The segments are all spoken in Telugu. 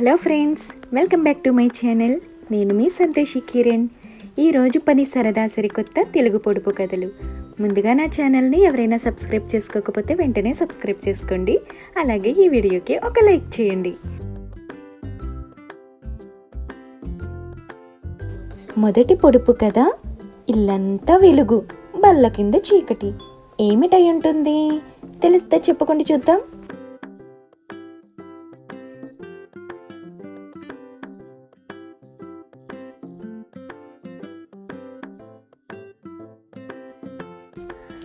Hello friends welcome back to my channel. నేను మీ సంతోషి కిరణ్. ఈరోజు పని సరదా సరికొత్త తెలుగు పొడుపు కథలు. ముందుగా నా ఛానల్ని ఎవరైనా సబ్స్క్రైబ్ చేసుకోకపోతే వెంటనే సబ్స్క్రైబ్ చేసుకోండి. అలాగే ఈ వీడియోకి ఒక లైక్ చేయండి. మొదటి పొడుపు కథ ఇల్లంతా వెలుగు బల్ల కింద చీకటి. ఏమిటై ఉంటుంది? తెలిస్తే చెప్పుకోండి చూద్దాం.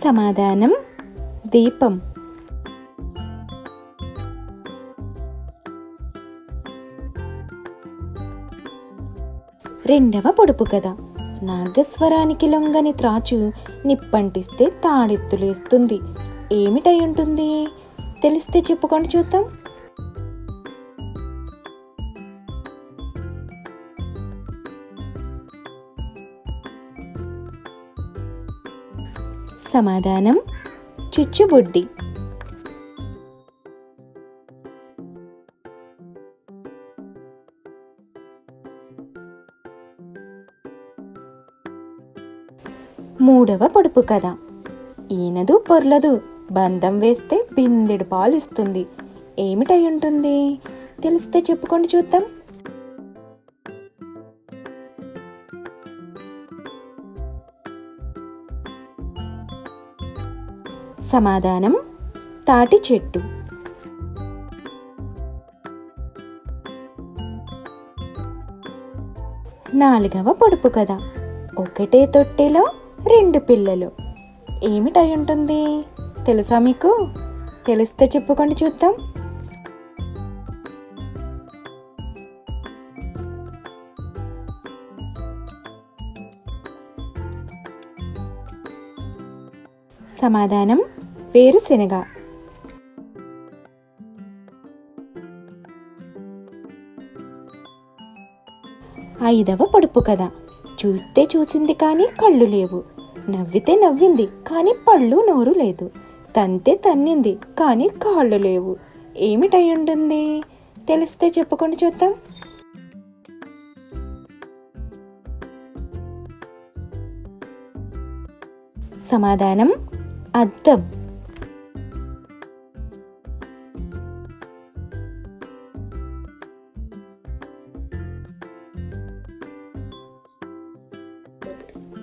సమాధానం దీపం. రెండవ పొడుపు కథ. నాగస్వరానికి లొంగని త్రాచు నిప్పంటిస్తే తాడెత్తులేస్తుంది. ఏమిటై ఉంటుంది? తెలిస్తే చెప్పుకొని చూద్దాం. సమాధానం చిచ్చుబుడ్డి. మూడవ పొడుపు కథ. ఈనదు పొర్లదు బంధం వేస్తే బిందెడు పాలిస్తుంది. ఏమిటై ఉంటుంది? తెలిస్తే చెప్పుకోండి చూద్దాం. సమాధానం తాటి చెట్టు. నాలుగవ పొడుపు కథ. ఒకటే తొట్టెలో రెండు పిల్లలు. ఏమిటై ఉంటుంది? తెలుసా మీకు? తెలిస్తే చెప్పుకోండి చూద్దాం. సమాధానం వేరుశెనగ. ఐదవ పొడుపు కథ. చూస్తే చూసింది కానీ కళ్ళు లేవు. నవ్వితే నవ్వింది కానీ పళ్ళు నోరు లేదు. తంతే తన్నింది కానీ కాళ్ళు లేవు. ఏమిటై ఉంటుంది తెలిస్తే చెప్పుకొని చూద్దాం. సమాధానం అద్దం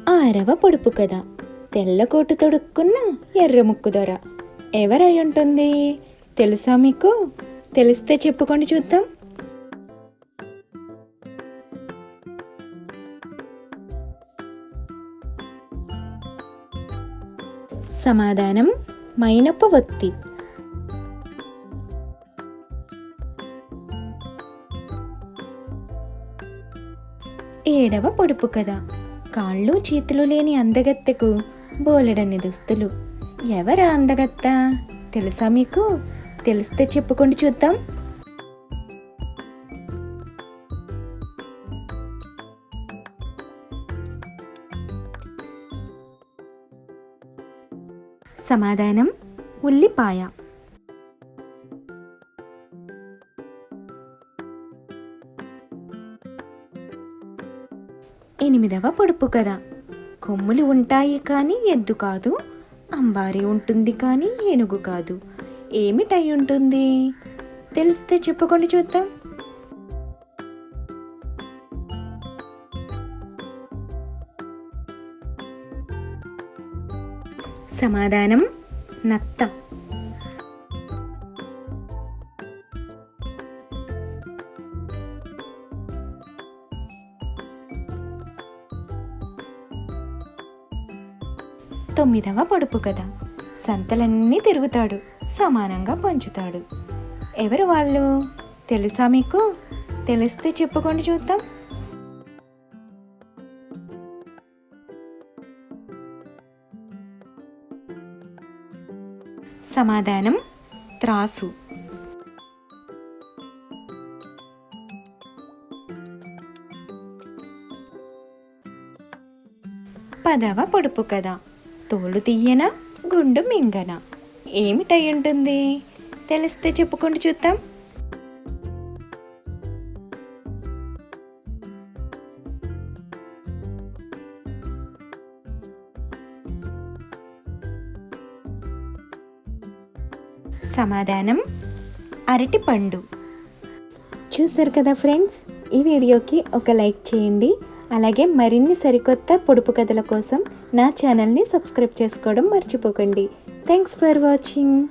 ఆరవ పొడుపు కథ. తెల్లకోటు తొడుక్కున్న ఎర్ర ముక్కు దొర. ఎవరై ఉంటుంది? తెలుసా మీకు? తెలిస్తే చెప్పుకొని చూద్దాం. సమాధానం మైనప్ప వత్తి. ఏడవ పొడుపు కథ. కాళ్ళు చేతులు లేని అందగత్తెకు బోలెడన్ని దుస్తులు. ఎవరా అందగత్త? తెలుసా మీకు? తెలిస్తే చెప్పుకోండి చూద్దాం. సమాధానం ఉల్లిపాయ. ఎనిమిదవ పొడుపు కథ. కొమ్ములు ఉంటాయి కానీ ఎద్దు కాదు. అంబారి ఉంటుంది కానీ ఏనుగు కాదు. ఏమిటై ఉంటుంది? తెలిస్తే చెప్పుకొని చూద్దాం. సమాధానం నత్త. తొమ్మిదవ పొడుపు కథ. సంతలన్నీ తిరుగుతాడు సమానంగా పంచుతాడు. ఎవరు వాళ్ళు? తెలుసా మీకు? తెలిస్తే చెప్పుకోండి చూద్దాం. సమాధానం త్రాసు. పదవ పొడుపు కథ. తోలు తీయన గుండు మింగన. ఏమిటై ఉంటుంది? తెలిస్తే చెప్పుకోండి చూద్దాం. సమాధానం అరటిపండు చూసారు కదా ఫ్రెండ్స్? ఈ వీడియోకి ఒక లైక్ చేయండి. అలాగే మరిన్ని సరికొత్త పొడుపు కథల కోసం నా ఛానల్ని సబ్స్క్రైబ్ చేసుకోవడం మర్చిపోకండి. Thanks for watching.